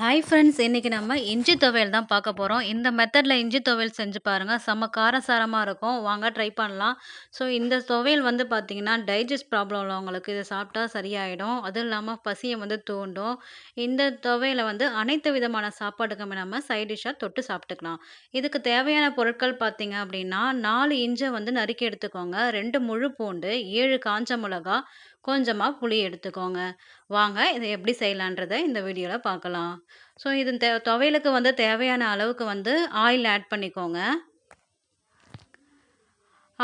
Hi friends இன்றைக்கி நம்ம இஞ்சி துவையல் தான் பார்க்க போகிறோம் இந்த மெத்தடில் இஞ்சி துவையல் செஞ்சு பாருங்கள் செம்ம காரசாரமாக இருக்கும். வாங்க ட்ரை பண்ணலாம். ஸோ இந்த துவையல் வந்து பார்த்திங்கன்னா டைஜஸ்ட் ப்ராப்ளம் உள்ளவங்களுக்கு இதை சாப்பிட்டா சரியாயிடும். அதுவும் இல்லாமல் பசியை வந்து தூண்டும். இந்த துவையலை வந்து அனைத்து விதமான சாப்பாடுக்குமே நம்ம சைட் டிஷ்ஷாக தொட்டு சாப்பிட்டுக்கலாம். இதுக்கு தேவையான பொருட்கள் பார்த்திங்க அப்படின்னா நாலு இஞ்சை வந்து நறுக்கி எடுத்துக்கோங்க. ரெண்டு முழு பூண்டு ஏழு காஞ்ச மிளகா கொஞ்சமாக புளி எடுத்துக்கோங்க. வாங்க இதை எப்படி செய்யலான்றதை இந்த வீடியோவில் பார்க்கலாம். ஸோ இது தே துவையலுக்கு வந்து தேவையான அளவுக்கு வந்து ஆயில் ஆட் பண்ணிக்கோங்க.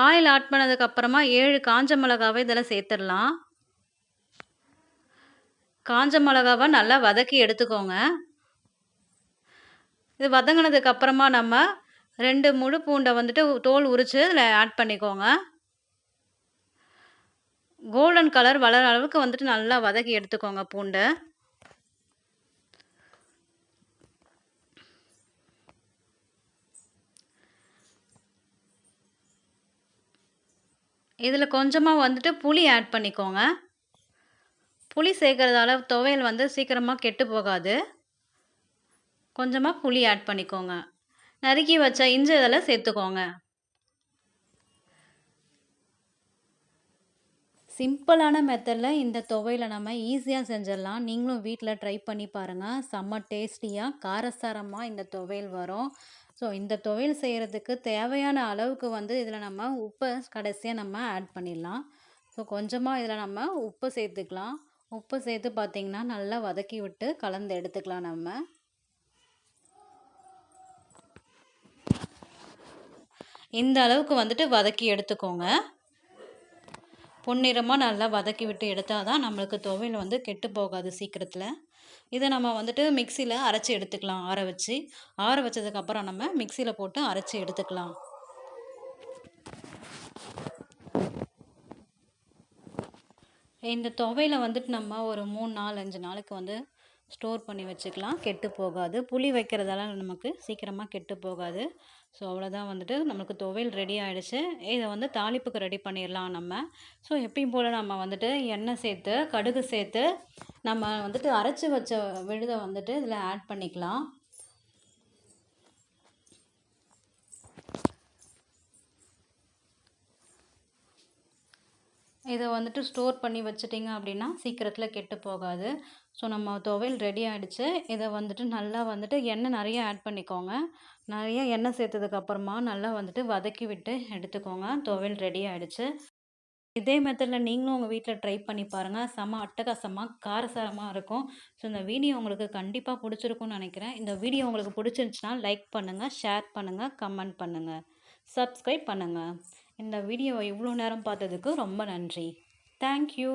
ஆயில் ஆட் பண்ணதுக்கப்புறமா ஏழு காஞ்ச மிளகாவை இதில் சேர்த்துடலாம். காஞ்ச மிளகாவை நல்லா வதக்கி எடுத்துக்கோங்க. இது வதங்கினதுக்கப்புறமா நம்ம ரெண்டு முழு பூண்டை வந்துட்டு தோல் உரித்து இதில் ஆட் பண்ணிக்கோங்க. கோல்டன் கலர் வளர அளவுக்கு வந்துட்டு நல்லா வதக்கி எடுத்துக்கோங்க பூண்டை. இதில் கொஞ்சமாக வந்துட்டு புளி ஆட் பண்ணிக்கோங்க. புளி சேர்க்கறதால துவையல் வந்து சீக்கிரமாக கெட்டு போகாது. கொஞ்சமாக புளி ஆட் பண்ணிக்கோங்க. நறுக்கி வச்ச இஞ்சி இதில் சேர்த்துக்கோங்க. சிம்பிளான மெத்தடில் இந்த துவையில் நம்ம ஈஸியாக செஞ்சிடலாம். நீங்களும் வீட்டில் ட்ரை பண்ணி பாருங்கள் செம்ம டேஸ்டியாக காரசாரமாக இந்த துவையல் வரும். ஸோ இந்த துவையல் செய்கிறதுக்கு தேவையான அளவுக்கு வந்து இதில் நம்ம உப்பை கடைசியாக நம்ம ஆட் பண்ணிடலாம். ஸோ கொஞ்சமாக இதில் நம்ம உப்பு சேர்த்துக்கலாம். உப்பு சேர்த்து பார்த்திங்கன்னா நல்லா வதக்கி விட்டு கலந்து எடுத்துக்கலாம் நம்ம. இந்த அளவுக்கு வந்துட்டு வதக்கி எடுத்துக்கோங்க. பொன்னிறமாக நல்லா வதக்கி விட்டு எடுத்தால் தான் நம்மளுக்கு துவையல் வந்து கெட்டு போகாது சீக்கிரத்தில். இதை நம்ம வந்துட்டு மிக்சியில் அரைச்சி எடுத்துக்கலாம் ஆற வச்சு. ஆற வச்சதுக்கப்புறம் நம்ம மிக்சியில் போட்டு அரைச்சி எடுத்துக்கலாம். இந்த துவையில் வந்துட்டு நம்ம ஒரு மூணு நாலு அஞ்சு நாளைக்கு வந்து ஸ்டோர் பண்ணி வச்சுக்கலாம். கெட்டு போகாது. புளி வைக்கிறதால நமக்கு சீக்கிரமாக கெட்டு போகாது. ஸோ அவ்வளோதான் வந்துட்டு. நமக்கு துவையல் ரெடி ஆகிடுச்சு இதை வந்து தாளிப்புக்கு ரெடி பண்ணிடலாம் நம்ம. ஸோ எப்பயும் போல் நம்ம வந்துட்டு எண்ணெய் சேர்த்து கடுகு சேர்த்து நம்ம வந்துட்டு அரைச்சி வச்ச விழுதை வந்துட்டு இதில் ஆட் பண்ணிக்கலாம். இதை வந்துட்டு ஸ்டோர் பண்ணி வச்சிட்டிங்க அப்படின்னா சீக்கிரத்தில் கெட்டு போகாது. ஸோ நம்ம துவையல் ரெடி ஆகிடுச்சு இதை வந்துட்டு நல்லா வந்துட்டு எண்ணெய் நிறைய ஆட் பண்ணிக்கோங்க. நிறைய எண்ணெய் சேர்த்ததுக்கப்புறமா நல்லா வந்துட்டு வதக்கி விட்டு எடுத்துக்கோங்க. துவையல் ரெடி ஆகிடுச்சு இதே மெத்தடில் நீங்களும் உங்கள் வீட்டில் ட்ரை பண்ணி பாருங்கள் செம அட்டகாசமாக காரசாரமாக இருக்கும். ஸோ இந்த வீடியோ உங்களுக்கு கண்டிப்பாக பிடிச்சிருக்கும்னு நினைக்கிறேன். இந்த வீடியோ உங்களுக்கு பிடிச்சிருந்துச்சுன்னா லைக் பண்ணுங்கள் ஷேர் பண்ணுங்கள் கமெண்ட் பண்ணுங்கள் சப்ஸ்கிரைப் பண்ணுங்கள் இந்த வீடியோவை இவ்வளோ நேரம் பார்த்ததுக்கு ரொம்ப நன்றி. தேங்க்யூ